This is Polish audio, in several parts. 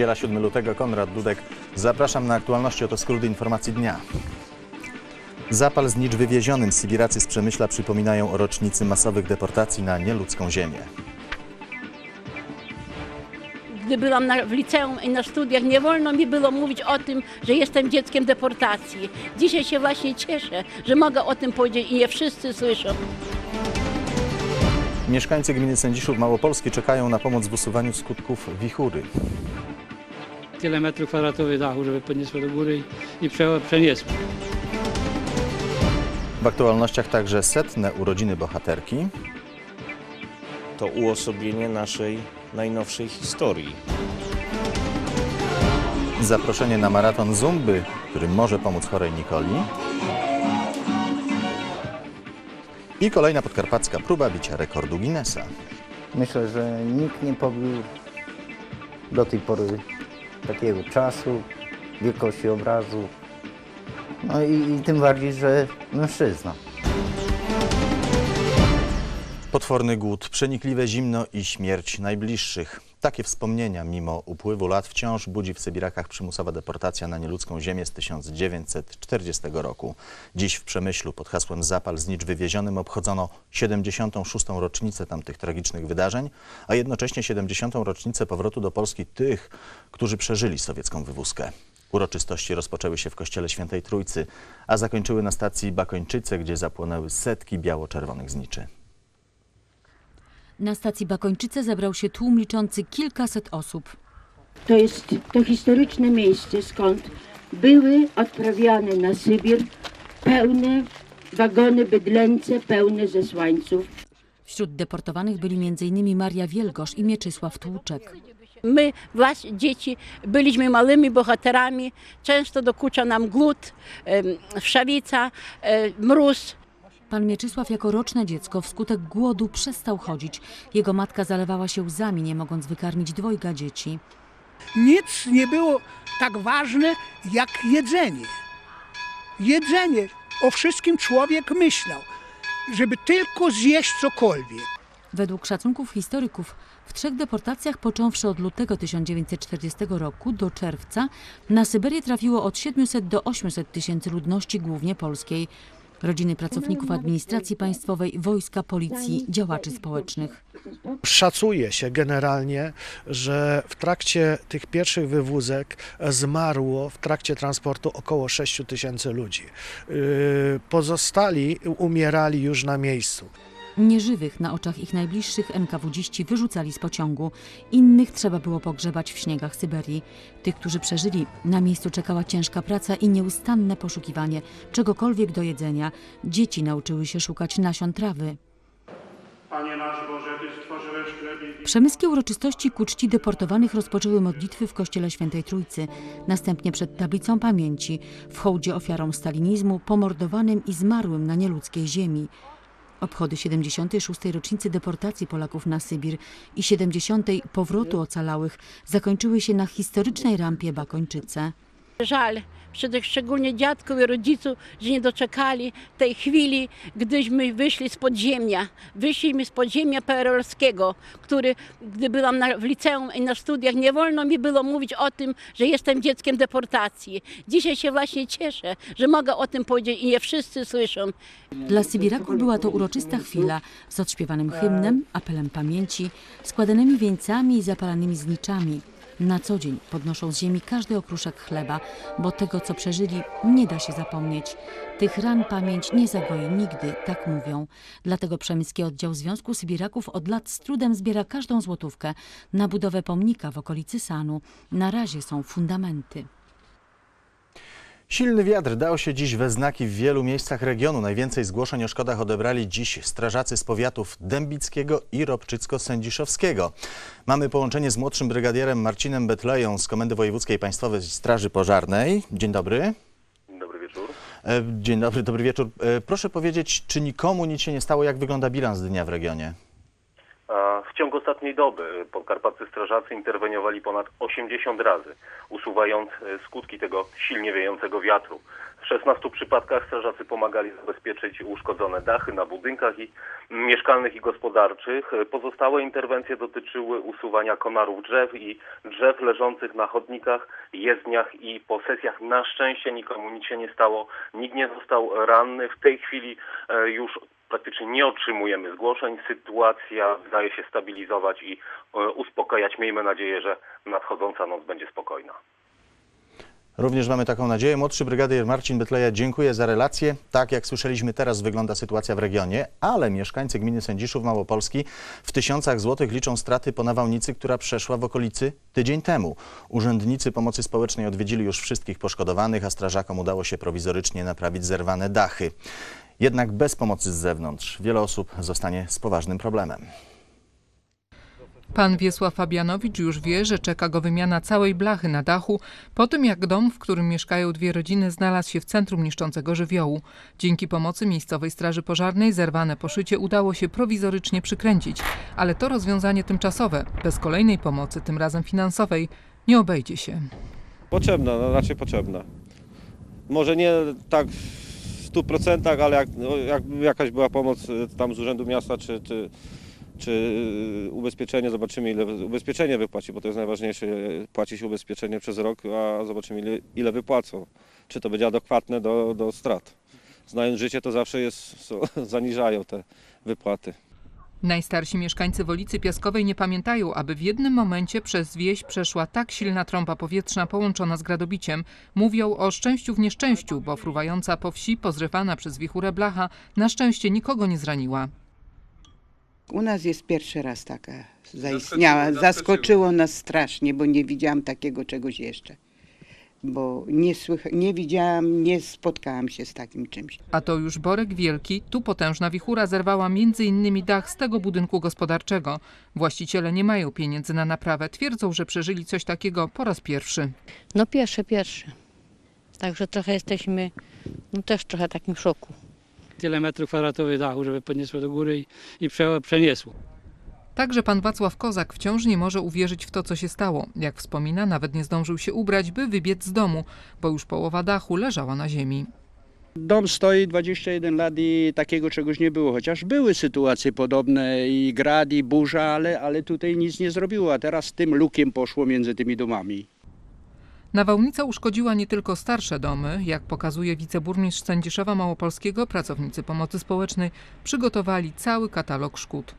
Niedziela 7 lutego, Konrad Dudek. Zapraszam na aktualności, oto skróty informacji dnia. Zapal znicz wywiezionym Sybiracy z Przemyśla przypominają o rocznicy masowych deportacji na nieludzką ziemię. Gdy byłam na, w liceum i na studiach, nie wolno mi było mówić o tym, że jestem dzieckiem deportacji. Dzisiaj się właśnie cieszę, że mogę o tym powiedzieć i nie wszyscy słyszą. Mieszkańcy gminy Sędziszów Małopolski czekają na pomoc w usuwaniu skutków wichury. Tyle metrów kwadratowych dachu, żeby podniosło do góry i, i prze, przeniesło. W aktualnościach także setne urodziny bohaterki. to uosobienie naszej najnowszej historii. Zaproszenie na maraton Zumby, który może pomóc chorej Nikoli. I kolejna podkarpacka próba bicia rekordu Guinnessa. Myślę, że nikt nie pobił do tej pory takiego czasu, wielkości obrazu. No i, i tym bardziej, że mężczyzna. Potworny głód, przenikliwe zimno i śmierć najbliższych. Takie wspomnienia mimo upływu lat wciąż budzi w Sybirakach przymusowa deportacja na nieludzką ziemię z 1940 roku. Dziś w Przemyślu pod hasłem Zapal znicz wywiezionym obchodzono 76. rocznicę tamtych tragicznych wydarzeń, a jednocześnie 70. rocznicę powrotu do Polski tych, którzy przeżyli sowiecką wywózkę. Uroczystości rozpoczęły się w kościele Świętej Trójcy, a zakończyły na stacji Bakończyce, gdzie zapłonęły setki biało-czerwonych zniczy. Na stacji Bakończyce zebrał się tłum liczący kilkaset osób. To jest to historyczne miejsce, skąd były odprawiane na Sybir pełne wagony bydlęce, pełne zesłańców. Wśród deportowanych byli m.in. Maria Wielgosz i Mieczysław Tłuczek. My, właśnie dzieci, byliśmy małymi bohaterami. Często dokucza nam głód, wszawica, e, mróz. Pan Mieczysław jako roczne dziecko wskutek głodu przestał chodzić. Jego matka zalewała się łzami, nie mogąc wykarmić dwojga dzieci. nic nie było tak ważne jak jedzenie. Jedzenie. O wszystkim człowiek myślał, żeby tylko zjeść cokolwiek. Według szacunków historyków w trzech deportacjach począwszy od lutego 1940 roku do czerwca na Syberię trafiło od 700 do 800 tysięcy ludności głównie polskiej. Rodziny pracowników administracji państwowej, wojska, policji, działaczy społecznych. Szacuje się generalnie, że w trakcie tych pierwszych wywózek zmarło w trakcie transportu około 6 tysięcy ludzi. Yy, Pozostali umierali już na miejscu. Nieżywych na oczach ich najbliższych NKWDziści wyrzucali z pociągu. Innych trzeba było pogrzebać w śniegach Syberii. Tych, którzy przeżyli, na miejscu czekała ciężka praca i nieustanne poszukiwanie czegokolwiek do jedzenia. Dzieci nauczyły się szukać nasion trawy. Panie nasz Boże, Ty stworzyłeś chleb i Przemyskie uroczystości ku czci deportowanych rozpoczęły modlitwy w kościele Świętej Trójcy. Następnie przed tablicą pamięci, w hołdzie ofiarom stalinizmu, pomordowanym i zmarłym na nieludzkiej ziemi. Obchody 76. rocznicy deportacji Polaków na Sybir i 70. powrotu ocalałych zakończyły się na historycznej rampie Bakończyce. Żal, przede- szczególnie dziadków i rodziców, że nie doczekali tej chwili, gdyśmy wyszli z podziemia. Wyszliśmy z podziemia PRL-skiego, który, gdy byłam na, w liceum i na studiach, nie wolno mi było mówić o tym, że jestem dzieckiem deportacji. Dzisiaj się właśnie cieszę, że mogę o tym powiedzieć i nie wszyscy słyszą. Dla Sybiraków była to uroczysta chwila z odśpiewanym hymnem, apelem pamięci, składanymi wieńcami i zapalanymi zniczami. Na co dzień podnoszą z ziemi każdy okruszek chleba, bo tego, co przeżyli, nie da się zapomnieć. Tych ran pamięć nie zagoi nigdy, tak mówią. Dlatego Przemyski Oddział Związku Sybiraków od lat z trudem zbiera każdą złotówkę na budowę pomnika w okolicy Sanu. Na razie są fundamenty. Silny wiatr dał się dziś we znaki w wielu miejscach regionu. Najwięcej zgłoszeń o szkodach odebrali dziś strażacy z powiatów dębickiego i ropczycko-sędziszowskiego. Mamy połączenie z młodszym brygadierem Marcinem Betleją z Komendy Wojewódzkiej Państwowej Straży Pożarnej. Dzień dobry. Dobry wieczór. E, Dzień dobry, dobry wieczór. E, Proszę powiedzieć, czy nikomu nic się nie stało? Jak wygląda bilans dnia w regionie? Ciągu ostatniej doby podkarpaccy strażacy interweniowali ponad 80 razy, usuwając e, skutki tego silnie wiejącego wiatru. W 16 przypadkach strażacy pomagali zabezpieczyć uszkodzone dachy na budynkach i mieszkalnych i gospodarczych. Pozostałe interwencje dotyczyły usuwania konarów drzew i drzew leżących na chodnikach, jezdniach i posesjach. Na szczęście nikomu nic się nie stało, nikt nie został ranny. W tej chwili e, już praktycznie nie otrzymujemy zgłoszeń. Sytuacja zdaje się stabilizować i e, uspokajać. Miejmy nadzieję, że nadchodząca noc będzie spokojna. Również mamy taką nadzieję. Młodszy brygadier Marcin Bytleja dziękuję za relację. Tak jak słyszeliśmy, teraz wygląda sytuacja w regionie, ale mieszkańcy gminy Sędziszów Małopolski w tysiącach złotych liczą straty po nawałnicy, która przeszła w okolicy tydzień temu. Urzędnicy pomocy społecznej odwiedzili już wszystkich poszkodowanych, a strażakom udało się prowizorycznie naprawić zerwane dachy. Jednak bez pomocy z zewnątrz wiele osób zostanie z poważnym problemem. Pan Wiesław Fabianowicz już wie, że czeka go wymiana całej blachy na dachu, po tym jak dom, w którym mieszkają dwie rodziny, znalazł się w centrum niszczącego żywiołu. Dzięki pomocy miejscowej straży pożarnej zerwane poszycie udało się prowizorycznie przykręcić, ale to rozwiązanie tymczasowe, bez kolejnej pomocy, tym razem finansowej, nie obejdzie się. Potrzebna, no raczej potrzebna. Może nie tak 100%, ale jak, no, jakby jakaś była pomoc y, tam z Urzędu Miasta czy, czy, czy y, ubezpieczenie, zobaczymy ile ubezpieczenie wypłaci, bo to jest najważniejsze, płaci się ubezpieczenie przez rok, a zobaczymy ile, ile wypłacą. Czy to będzie adekwatne do, do strat. Znając życie, to zawsze jest, zaniżają te wypłaty. Najstarsi mieszkańcy Wolicy Piaskowej nie pamiętają, aby w jednym momencie przez wieś przeszła tak silna trąba powietrzna połączona z gradobiciem. Mówią o szczęściu w nieszczęściu, bo fruwająca po wsi, pozrywana przez wichurę blacha, na szczęście nikogo nie zraniła. U nas jest pierwszy raz taka zaistniała. Zaskoczyło nas strasznie, bo nie widziałam takiego czegoś jeszcze. Bo nie, słycha- nie widziałam, nie spotkałam się z takim czymś. A to już Borek Wielki. Tu potężna wichura zerwała m.in. dach z tego budynku gospodarczego. Właściciele nie mają pieniędzy na naprawę. Twierdzą, że przeżyli coś takiego po raz pierwszy. No pierwsze, pierwsze. Także trochę jesteśmy no też trochę w takim szoku. Tyle metrów kwadratowych dachu, żeby podniosło do góry i, i przeniesło. Także pan Wacław Kozak wciąż nie może uwierzyć w to, co się stało. Jak wspomina, nawet nie zdążył się ubrać, by wybiec z domu, bo już połowa dachu leżała na ziemi. Dom stoi 21 lat i takiego czegoś nie było, chociaż były sytuacje podobne i grad i burza, ale, ale tutaj nic nie zrobiło, a teraz tym lukiem poszło między tymi domami. Nawałnica uszkodziła nie tylko starsze domy. Jak pokazuje wiceburmistrz Sędziszowa Małopolskiego, pracownicy pomocy społecznej przygotowali cały katalog szkód.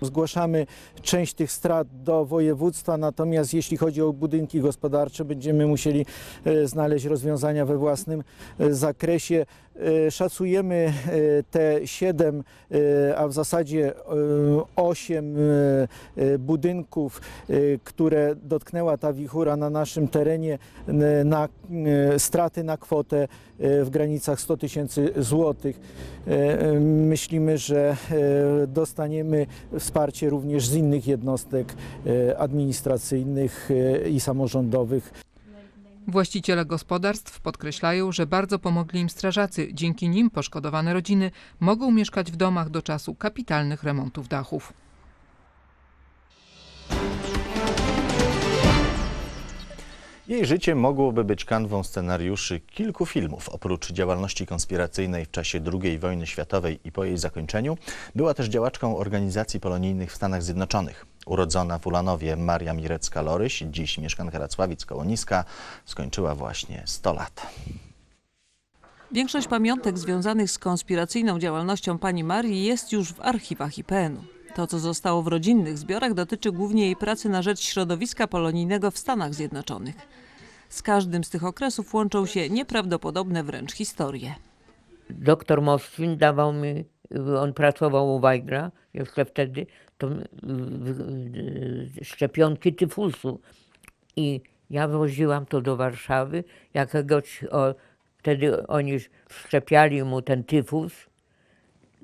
Zgłaszamy część tych strat do województwa, natomiast jeśli chodzi o budynki gospodarcze, będziemy musieli e, znaleźć rozwiązania we własnym e, zakresie. E, Szacujemy te 7, e, a w zasadzie 8 budynków, które dotknęła ta wichura na naszym terenie, na straty na kwotę w granicach 100 tysięcy złotych. Myślimy, że dostaniemy wsparcie również z innych jednostek e, administracyjnych e, i samorządowych. Właściciele gospodarstw podkreślają, że bardzo pomogli im strażacy. Dzięki nim poszkodowane rodziny mogą mieszkać w domach do czasu kapitalnych remontów dachów. Jej życie mogłoby być kanwą scenariuszy kilku filmów. Oprócz działalności konspiracyjnej w czasie II wojny światowej i po jej zakończeniu, była też działaczką organizacji polonijnych w Stanach Zjednoczonych. Urodzona w Ulanowie Maria Mirecka-Loryś, dziś mieszkanka Racławic koło Niska, skończyła właśnie 100 lat. Większość pamiątek związanych z konspiracyjną działalnością pani Marii jest już w archiwach IPN-u. To, co zostało w rodzinnych zbiorach, dotyczy głównie jej pracy na rzecz środowiska polonijnego w Stanach Zjednoczonych. Z każdym z tych okresów łączą się nieprawdopodobne wręcz historie. Doktor Moszwin dawał mi, on pracował u Wajgra jeszcze wtedy, to y, szczepionki tyfusu. I ja woziłam to do Warszawy. Jakiegoś, o, wtedy oni wszczepiali mu ten tyfus.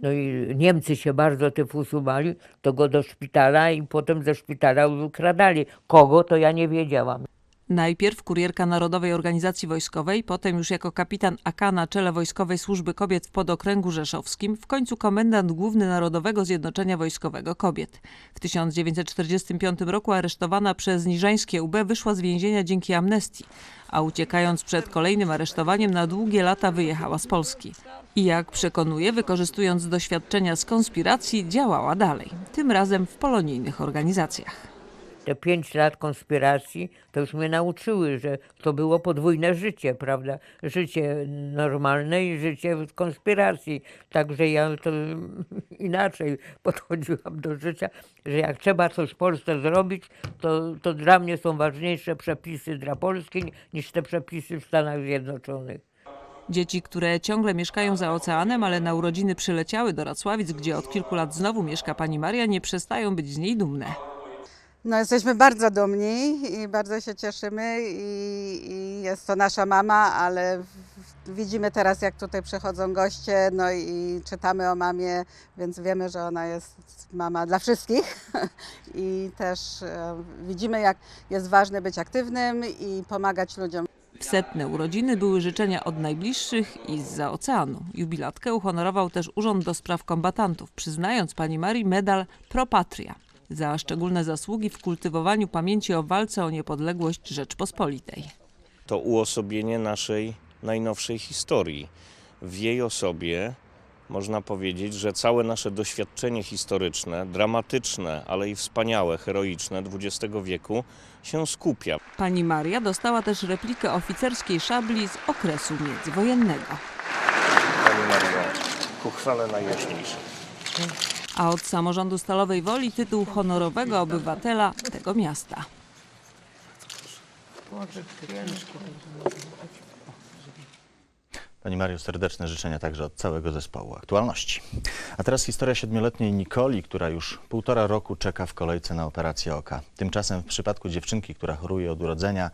No i Niemcy się bardzo tyfusu bali, to go do szpitala i potem ze szpitala ukradali. Kogo, to ja nie wiedziałam. Najpierw kurierka Narodowej Organizacji Wojskowej, potem już jako kapitan AK na czele Wojskowej Służby Kobiet w Podokręgu Rzeszowskim, w końcu komendant główny Narodowego Zjednoczenia Wojskowego Kobiet. W 1945 roku aresztowana przez niżańskie UB wyszła z więzienia dzięki amnestii, a uciekając przed kolejnym aresztowaniem na długie lata wyjechała z Polski. I jak przekonuje, wykorzystując doświadczenia z konspiracji, działała dalej, tym razem w polonijnych organizacjach. Te pięć lat konspiracji to już mnie nauczyły, że to było podwójne życie, prawda? Życie normalne i życie w konspiracji. Także ja to inaczej podchodziłam do życia, że jak trzeba coś w Polsce zrobić, to, to dla mnie są ważniejsze przepisy dla Polski niż te przepisy w Stanach Zjednoczonych. Dzieci, które ciągle mieszkają za oceanem, ale na urodziny przyleciały do Racławic, gdzie od kilku lat znowu mieszka pani Maria, nie przestają być z niej dumne. No jesteśmy bardzo dumni i bardzo się cieszymy i, i jest to nasza mama, ale widzimy teraz jak tutaj przychodzą goście, no i czytamy o mamie, więc wiemy, że ona jest mama dla wszystkich i też e, widzimy jak jest ważne być aktywnym i pomagać ludziom. W setne urodziny były życzenia od najbliższych i zza oceanu. Jubilatkę uhonorował też Urząd do Spraw Kombatantów, przyznając pani Marii medal Pro Patria za szczególne zasługi w kultywowaniu pamięci o walce o niepodległość Rzeczpospolitej. To uosobienie naszej najnowszej historii. W jej osobie można powiedzieć, że całe nasze doświadczenie historyczne, dramatyczne, ale i wspaniałe, heroiczne XX wieku się skupia. Pani Maria dostała też replikę oficerskiej szabli z okresu międzywojennego. Pani Mario, ku chwale najjaśniejszej. A od samorządu Stalowej Woli tytuł honorowego obywatela tego miasta. Pani Mario, serdeczne życzenia także od całego zespołu aktualności. A teraz historia siedmioletniej Nikoli, która już półtora roku czeka w kolejce na operację oka. Tymczasem w przypadku dziewczynki, która choruje od urodzenia,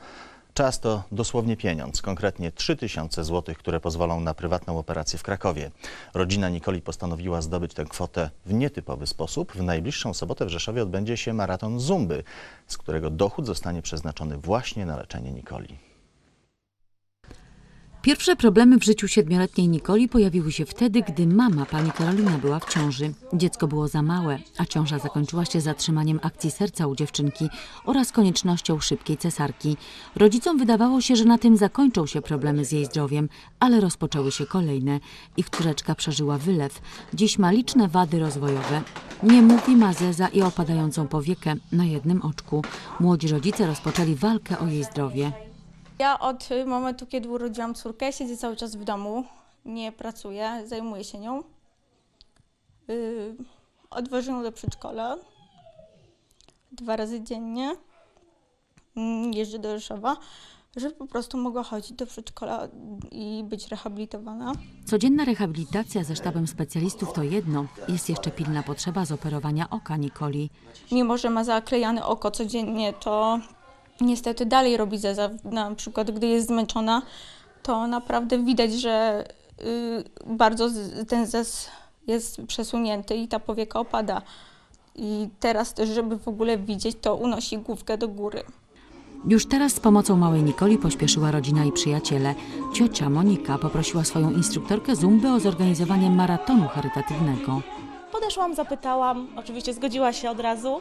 czas to dosłownie pieniądz, konkretnie 3000 zł, które pozwolą na prywatną operację w Krakowie. Rodzina Nikoli postanowiła zdobyć tę kwotę w nietypowy sposób. W najbliższą sobotę w Rzeszowie odbędzie się maraton Zumby, z którego dochód zostanie przeznaczony właśnie na leczenie Nikoli. Pierwsze problemy w życiu siedmioletniej Nikoli pojawiły się wtedy, gdy mama pani Karolina była w ciąży. Dziecko było za małe, a ciąża zakończyła się zatrzymaniem akcji serca u dziewczynki oraz koniecznością szybkiej cesarki. Rodzicom wydawało się, że na tym zakończą się problemy z jej zdrowiem, ale rozpoczęły się kolejne. Ich córeczka przeżyła wylew. Dziś ma liczne wady rozwojowe. Nie mówi, ma zeza i opadającą powiekę na jednym oczku. Młodzi rodzice rozpoczęli walkę o jej zdrowie. Ja od y, momentu, kiedy urodziłam córkę, siedzę cały czas w domu, nie pracuję, zajmuję się nią. Yy, odwożę ją do przedszkola dwa razy dziennie. Mm, Jeżdżę do Rzeszowa, żeby po prostu mogła chodzić do przedszkola i być rehabilitowana. Codzienna rehabilitacja ze sztabem specjalistów to jedno, jest jeszcze pilna potrzeba zoperowania oka Nikoli. Mimo, że ma zaklejane oko codziennie, to niestety dalej robi zeza. Na przykład, gdy jest zmęczona, to naprawdę widać, że y, bardzo ten zez jest przesunięty i ta powieka opada. I teraz też, żeby w ogóle widzieć, to unosi główkę do góry. Już teraz z pomocą małej Nikoli pośpieszyła rodzina i przyjaciele. Ciocia Monika poprosiła swoją instruktorkę Zumby o zorganizowanie maratonu charytatywnego. Podeszłam, zapytałam, oczywiście zgodziła się od razu.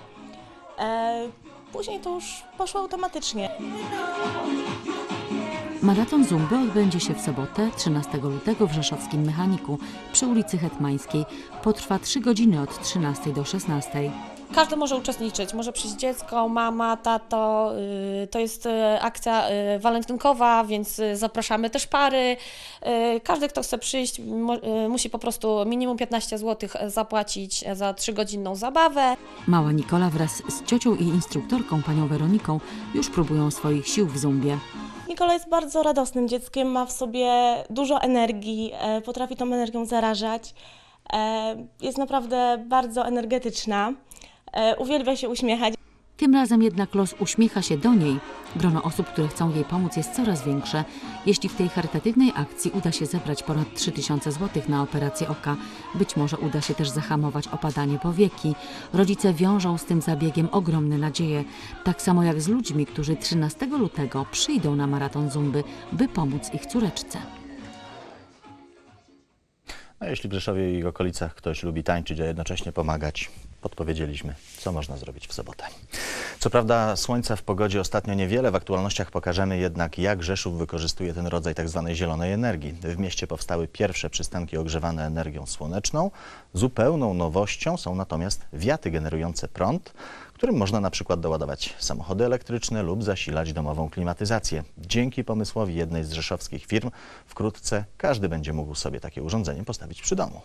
E, później to już poszło automatycznie. Maraton Zumby odbędzie się w sobotę 13 lutego w Rzeszowskim Mechaniku przy ulicy Hetmańskiej. Potrwa 3 godziny od 13 do 16. Każdy może uczestniczyć, może przyjść dziecko, mama, tato. y, To jest y, akcja y, walentynkowa, więc zapraszamy też pary. Każdy, kto chce przyjść, musi po prostu minimum 15 zł zapłacić za 3-godzinną zabawę. Mała Nikola wraz z ciocią i instruktorką panią Weroniką już próbują swoich sił w Zumbie. Nikola jest bardzo radosnym dzieckiem, ma w sobie dużo energii, e, potrafi tą energią zarażać. E, Jest naprawdę bardzo energetyczna, e, uwielbia się uśmiechać. Tym razem jednak los uśmiecha się do niej. Grono osób, które chcą jej pomóc jest coraz większe. Jeśli w tej charytatywnej akcji uda się zebrać ponad 3000 zł na operację oka, być może uda się też zahamować opadanie powieki. Rodzice wiążą z tym zabiegiem ogromne nadzieje, tak samo jak z ludźmi, którzy 13 lutego przyjdą na maraton Zumby, by pomóc ich córeczce. A jeśli w Rzeszowie i ich okolicach ktoś lubi tańczyć, a jednocześnie pomagać, podpowiedzieliśmy, co można zrobić w sobotę. Co prawda słońca w pogodzie ostatnio niewiele, w aktualnościach pokażemy jednak, jak Rzeszów wykorzystuje ten rodzaj tzw. zielonej energii. W mieście powstały pierwsze przystanki ogrzewane energią słoneczną. Zupełną nowością są natomiast wiaty generujące prąd, którym można na przykład doładować samochody elektryczne lub zasilać domową klimatyzację. Dzięki pomysłowi jednej z rzeszowskich firm wkrótce każdy będzie mógł sobie takie urządzenie postawić przy domu.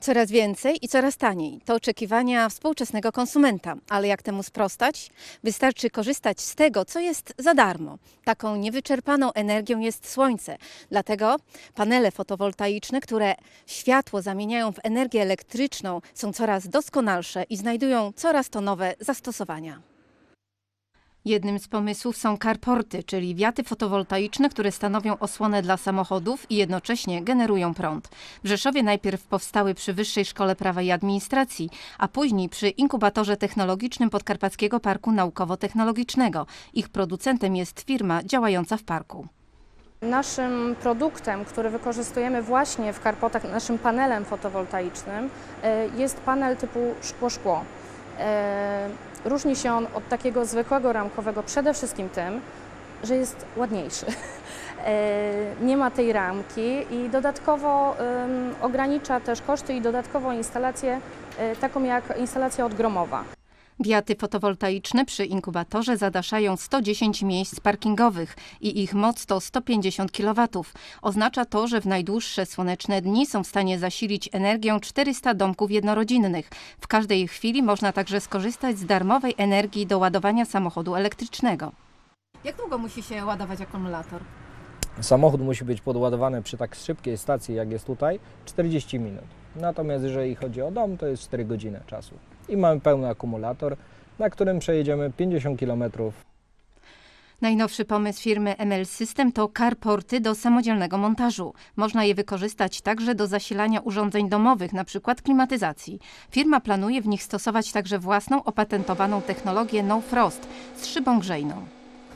Coraz więcej i coraz taniej. To oczekiwania współczesnego konsumenta. Ale jak temu sprostać? Wystarczy korzystać z tego, co jest za darmo. Taką niewyczerpaną energią jest słońce. Dlatego panele fotowoltaiczne, które światło zamieniają w energię elektryczną, są coraz doskonalsze i znajdują coraz to nowe zastosowania. Jednym z pomysłów są carporty, czyli wiaty fotowoltaiczne, które stanowią osłonę dla samochodów i jednocześnie generują prąd. W Rzeszowie najpierw powstały przy Wyższej Szkole Prawa i Administracji, a później przy inkubatorze technologicznym Podkarpackiego Parku Naukowo-Technologicznego. Ich producentem jest firma działająca w parku. Naszym produktem, który wykorzystujemy właśnie w karpotach, naszym panelem fotowoltaicznym, e, jest panel typu szkło-szkło. Różni się on od takiego zwykłego ramkowego przede wszystkim tym, że jest ładniejszy. E, Nie ma tej ramki i dodatkowo ogranicza też koszty i dodatkową instalację, e, taką jak instalacja odgromowa. Wiaty fotowoltaiczne przy inkubatorze zadaszają 110 miejsc parkingowych i ich moc to 150 kW. Oznacza to, że w najdłuższe słoneczne dni są w stanie zasilić energią 400 domków jednorodzinnych. W każdej chwili można także skorzystać z darmowej energii do ładowania samochodu elektrycznego. Jak długo musi się ładować akumulator? Samochód musi być podładowany przy tak szybkiej stacji, jak jest tutaj, 40 minut. Natomiast jeżeli chodzi o dom, to jest 4 godziny czasu. I mamy pełny akumulator, na którym przejedziemy 50 km Najnowszy pomysł firmy ML System to carporty do samodzielnego montażu. Można je wykorzystać także do zasilania urządzeń domowych, np. klimatyzacji. Firma planuje w nich stosować także własną opatentowaną technologię No Frost z szybą grzejną.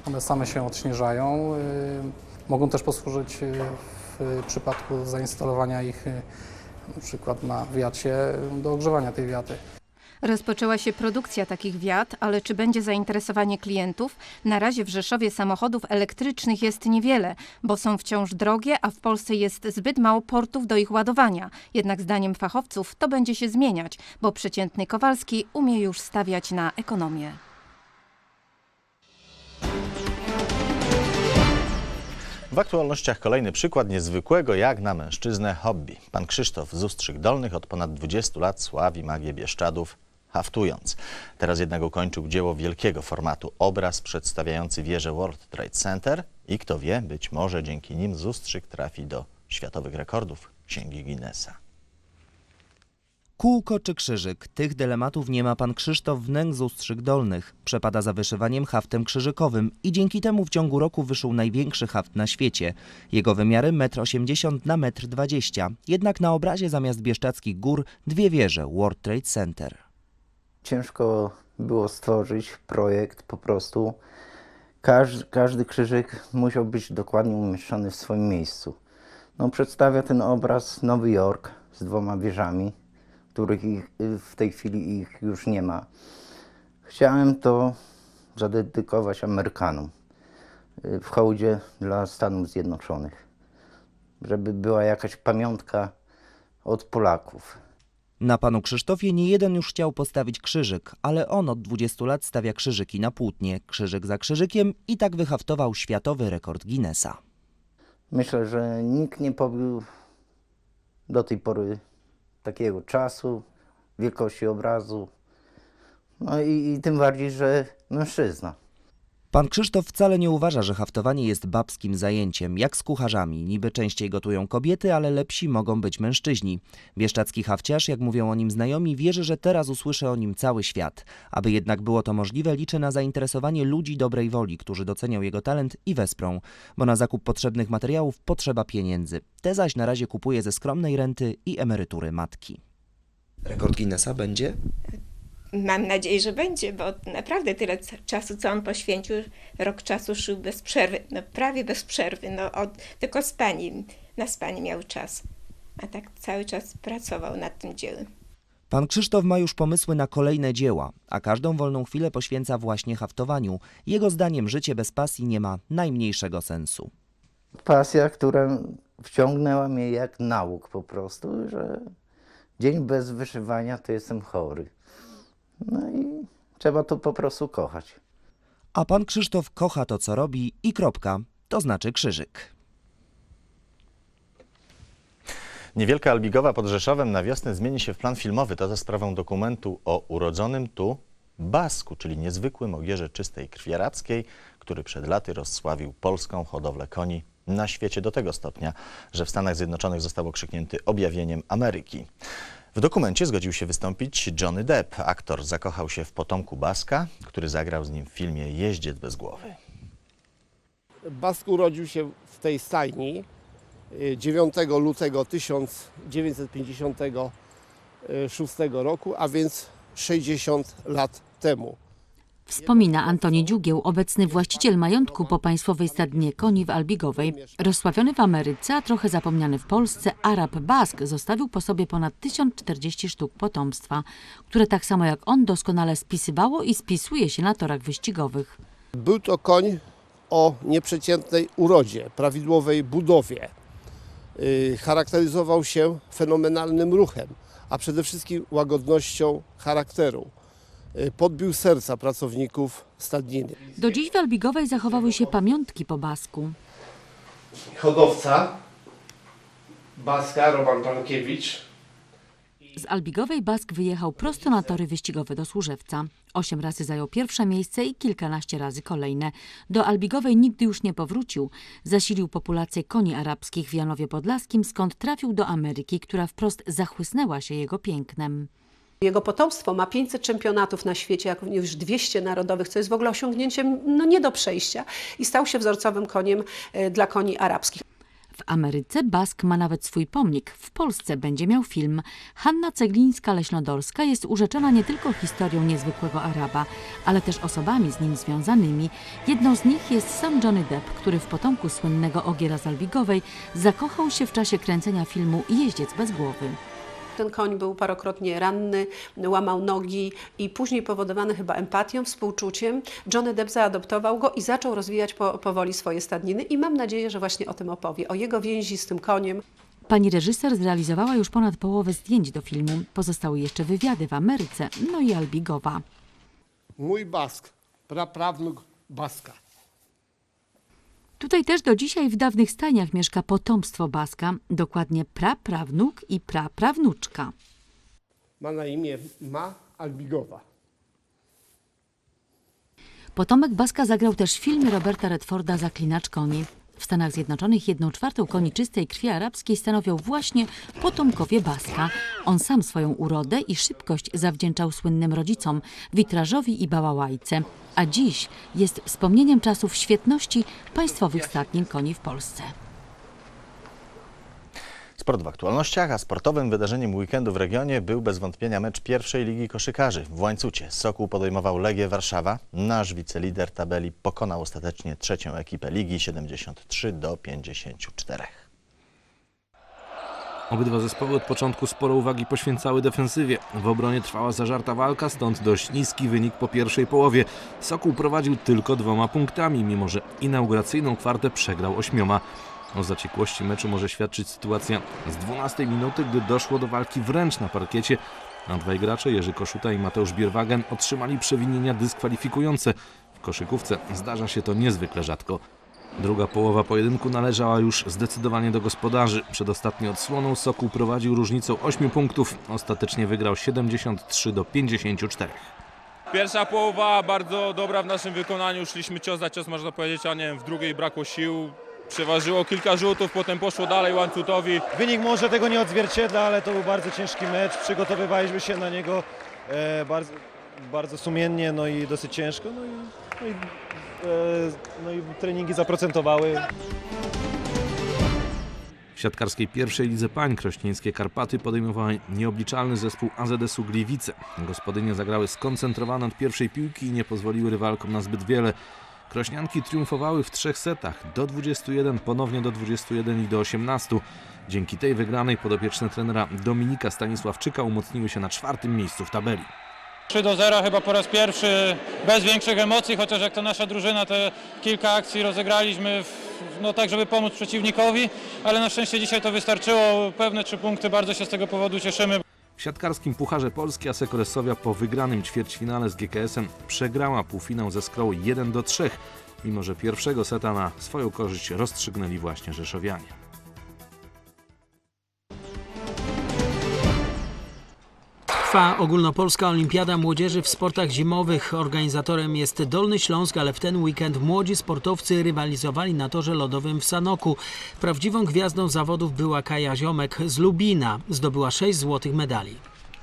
One same się odśnieżają. y, Mogą też posłużyć y, w przypadku zainstalowania ich y, na przykład na wiacie do ogrzewania tej wiaty. Rozpoczęła się produkcja takich wiat, ale czy będzie zainteresowanie klientów? Na razie w Rzeszowie samochodów elektrycznych jest niewiele, bo są wciąż drogie, a w Polsce jest zbyt mało portów do ich ładowania. Jednak zdaniem fachowców to będzie się zmieniać, bo przeciętny Kowalski umie już stawiać na ekonomię. W aktualnościach kolejny przykład niezwykłego jak na mężczyznę hobby. Pan Krzysztof z Ustrzyk Dolnych od ponad 20 lat sławi magię Bieszczadów haftując. Teraz jednak ukończył dzieło wielkiego formatu, obraz przedstawiający wieżę World Trade Center i kto wie, być może dzięki nim z Ustrzyk trafi do światowych rekordów Księgi Guinnessa. Kółko czy krzyżyk? Tych dylematów nie ma pan Krzysztof Wnęk z Ustrzyk Dolnych. Przepada za wyszywaniem haftem krzyżykowym i dzięki temu w ciągu roku wyszył największy haft na świecie. Jego wymiary 1,80 m na 1,20 m. Jednak na obrazie zamiast bieszczadzkich gór dwie wieże World Trade Center. Ciężko było stworzyć projekt po prostu. Każdy, każdy krzyżyk musiał być dokładnie umieszczony w swoim miejscu. No, przedstawia ten obraz Nowy Jork z dwoma wieżami, których ich, w tej chwili ich już nie ma. Chciałem to zadedykować Amerykanom y, w hołdzie dla Stanów Zjednoczonych, żeby była jakaś pamiątka od Polaków. Na panu Krzysztofie nie jeden już chciał postawić krzyżyk, ale on od 20 lat stawia krzyżyki na płótnie, krzyżyk za krzyżykiem i tak wyhaftował światowy rekord Guinnessa. Myślę, że nikt nie pobił do tej pory takiego czasu, wielkości obrazu. No i, i tym bardziej, że mężczyzna. Pan Krzysztof wcale nie uważa, że haftowanie jest babskim zajęciem, jak z kucharzami. Niby częściej gotują kobiety, ale lepsi mogą być mężczyźni. Bieszczadzki hafciarz, jak mówią o nim znajomi, wierzy, że teraz usłyszy o nim cały świat. Aby jednak było to możliwe, liczy na zainteresowanie ludzi dobrej woli, którzy docenią jego talent i wesprą, bo na zakup potrzebnych materiałów potrzeba pieniędzy. Te zaś na razie kupuje ze skromnej renty i emerytury matki. Rekord Guinnessa będzie? Mam nadzieję, że będzie, bo naprawdę tyle czasu, co on poświęcił, rok czasu szył bez przerwy, no prawie bez przerwy, no od, tylko spanie, na spanie miał czas, a tak cały czas pracował nad tym dziełem. Pan Krzysztof ma już pomysły na kolejne dzieła, a każdą wolną chwilę poświęca właśnie haftowaniu. Jego zdaniem życie bez pasji nie ma najmniejszego sensu. Pasja, która wciągnęła mnie jak nauk po prostu, że dzień bez wyszywania to jestem chory. No i trzeba to po prostu kochać. A pan Krzysztof kocha to, co robi i kropka, to znaczy krzyżyk. Niewielka Albigowa pod Rzeszowem na wiosnę zmieni się w plan filmowy. To za sprawą dokumentu o urodzonym tu Basku, czyli niezwykłym ogierze czystej krwi arabskiej, który przed laty rozsławił polską hodowlę koni na świecie do tego stopnia, że w Stanach Zjednoczonych został okrzyknięty objawieniem Ameryki. W dokumencie zgodził się wystąpić Johnny Depp. Aktor zakochał się w potomku Baska, który zagrał z nim w filmie Jeździec bez głowy. Bask urodził się w tej stajni y, 9 lutego 1956 roku, a więc 60 lat temu. Wspomina Antoni Dziugieł, obecny właściciel majątku po państwowej stadnie koni w Albigowej. Rozsławiony w Ameryce, a trochę zapomniany w Polsce, Arab Bask zostawił po sobie ponad 1040 sztuk potomstwa, które tak samo jak on doskonale spisywało i spisuje się na torach wyścigowych. Był to koń o nieprzeciętnej urodzie, prawidłowej budowie. Y, Charakteryzował się fenomenalnym ruchem, a przede wszystkim łagodnością charakteru. Y, Podbił serca pracowników stadniny. Do dziś w Albigowej zachowały się pamiątki po Basku. Hodowca Baska Roman Pankiewicz Z Albigowej Bask wyjechał prosto na tory wyścigowe do Służewca. Osiem razy zajął pierwsze miejsce i kilkanaście razy kolejne. Do Albigowej nigdy już nie powrócił. Zasilił populację koni arabskich w Janowie Podlaskim, skąd trafił do Ameryki, która wprost zachłysnęła się jego pięknem. Jego potomstwo ma 500 czempionatów na świecie, jak również 200 narodowych, co jest w ogóle osiągnięciem no, nie do przejścia i stał się wzorcowym koniem e, dla koni arabskich. W Ameryce Bask ma nawet swój pomnik. W Polsce będzie miał film. Hanna Ceglińska-Leśnodolska jest urzeczona nie tylko historią niezwykłego Araba, ale też osobami z nim związanymi. Jedną z nich jest sam Johnny Depp, który w potomku słynnego Ogiera z zakochał się w czasie kręcenia filmu Jeździec bez głowy. Ten koń był parokrotnie ranny, łamał nogi i później powodowany chyba empatią, współczuciem, Johnny Depp zaadoptował go i zaczął rozwijać po, powoli swoje stadniny i mam nadzieję, że właśnie o tym opowie, o jego więzi z tym koniem. Pani reżyser zrealizowała już ponad połowę zdjęć do filmu. Pozostały jeszcze wywiady w Ameryce, no i Albigowa. Mój Bask, praprawnuk Baska. Tutaj też do dzisiaj w dawnych stajniach mieszka potomstwo Baska, dokładnie praprawnuk i praprawnuczka. Ma na imię Ma Albigowa. Potomek Baska zagrał też w filmie Roberta Redforda Zaklinacz koni. W Stanach Zjednoczonych jedną czwartą koni czystej krwi arabskiej stanowią właśnie potomkowie Baska. On sam swoją urodę i szybkość zawdzięczał słynnym rodzicom, witrażowi i bałałajce. A dziś jest wspomnieniem czasów świetności państwowych stadnin koni w Polsce. Sport w aktualnościach, a sportowym wydarzeniem weekendu w regionie był bez wątpienia mecz pierwszej ligi koszykarzy w Łańcucie. Sokół podejmował Legię Warszawa. Nasz wicelider tabeli pokonał ostatecznie trzecią ekipę ligi 73 do 54. Obydwa zespoły od początku sporo uwagi poświęcały defensywie. W obronie trwała zażarta walka, stąd dość niski wynik po pierwszej połowie. Sokół prowadził tylko dwoma punktami, mimo że inauguracyjną kwartę przegrał ośmioma. O zaciekłości meczu może świadczyć sytuacja z 12 minuty, gdy doszło do walki wręcz na parkiecie, a dwaj gracze, Jerzy Koszuta i Mateusz Bierwagen, otrzymali przewinienia dyskwalifikujące. W koszykówce zdarza się to niezwykle rzadko. Druga połowa pojedynku należała już zdecydowanie do gospodarzy. Przed ostatnią odsłoną Sokół prowadził różnicą 8 punktów. Ostatecznie wygrał 73 do 54. Pierwsza połowa bardzo dobra w naszym wykonaniu, szliśmy cios za cios, można powiedzieć, a nie wiem, w drugiej brakło sił. Przeważyło kilka rzutów, potem poszło dalej łańcutowi. Wynik może tego nie odzwierciedla, ale to był bardzo ciężki mecz. Przygotowywaliśmy się na niego e, bardzo, bardzo sumiennie, no i dosyć ciężko. No i, no i, e, no i treningi zaprocentowały. W siatkarskiej pierwszej lidze pań krośnieńskie Karpaty podejmowały nieobliczalny zespół AZS-u Gliwice. Gospodynie zagrały skoncentrowane od pierwszej piłki i nie pozwoliły rywalkom na zbyt wiele. Krośnianki triumfowały w trzech setach, do 21, ponownie do 21 i do 18. Dzięki tej wygranej podopieczne trenera Dominika Stanisławczyka umocniły się na czwartym miejscu w tabeli. 3 do 0 chyba po raz pierwszy bez większych emocji, chociaż jak to nasza drużyna te kilka akcji rozegraliśmy w, no tak, żeby pomóc przeciwnikowi, ale na szczęście dzisiaj to wystarczyło, pewne trzy punkty, bardzo się z tego powodu cieszymy. W siatkarskim Pucharze Polski Asekoresowia po wygranym ćwierćfinale z GKS-em przegrała półfinał ze Skrą 1 do 3, mimo że pierwszego seta na swoją korzyść rozstrzygnęli właśnie Rzeszowianie. Trwa ogólnopolska olimpiada młodzieży w sportach zimowych. Organizatorem jest Dolny Śląsk, ale w ten weekend młodzi sportowcy rywalizowali na torze lodowym w Sanoku. Prawdziwą gwiazdą zawodów była Kaja Ziomek z Lubina. Zdobyła 6 złotych medali.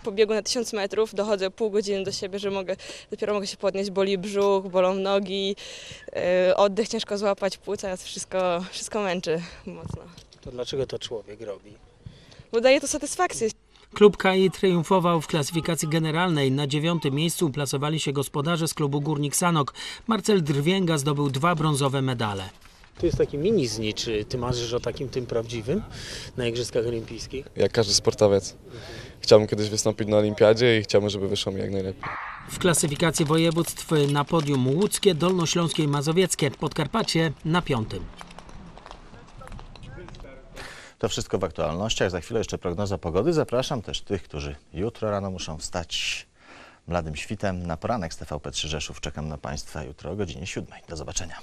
Po biegu na 1000 metrów dochodzę pół godziny do siebie, że mogę, dopiero mogę się podnieść, boli brzuch, bolą nogi, yy, oddech ciężko złapać, płuca, wszystko, wszystko męczy mocno. To dlaczego to człowiek robi? Bo daje to satysfakcję. Klub KAI triumfował w klasyfikacji generalnej. Na dziewiątym miejscu uplasowali się gospodarze z klubu Górnik Sanok. Marcel Drwięga zdobył dwa brązowe medale. Tu jest taki mini znicz. Ty marzysz o takim tym prawdziwym na Igrzyskach Olimpijskich? Jak każdy sportowiec. Chciałbym kiedyś wystąpić na olimpiadzie i chciałbym, żeby wyszło mi jak najlepiej. W klasyfikacji województw na podium łódzkie, dolnośląskie i mazowieckie. Podkarpacie na piątym. To wszystko w aktualnościach. Za chwilę jeszcze prognoza pogody. Zapraszam też tych, którzy jutro rano muszą wstać mladym świtem na poranek z TVP3 Rzeszów. Czekam na Państwa jutro o godzinie 7. Do zobaczenia.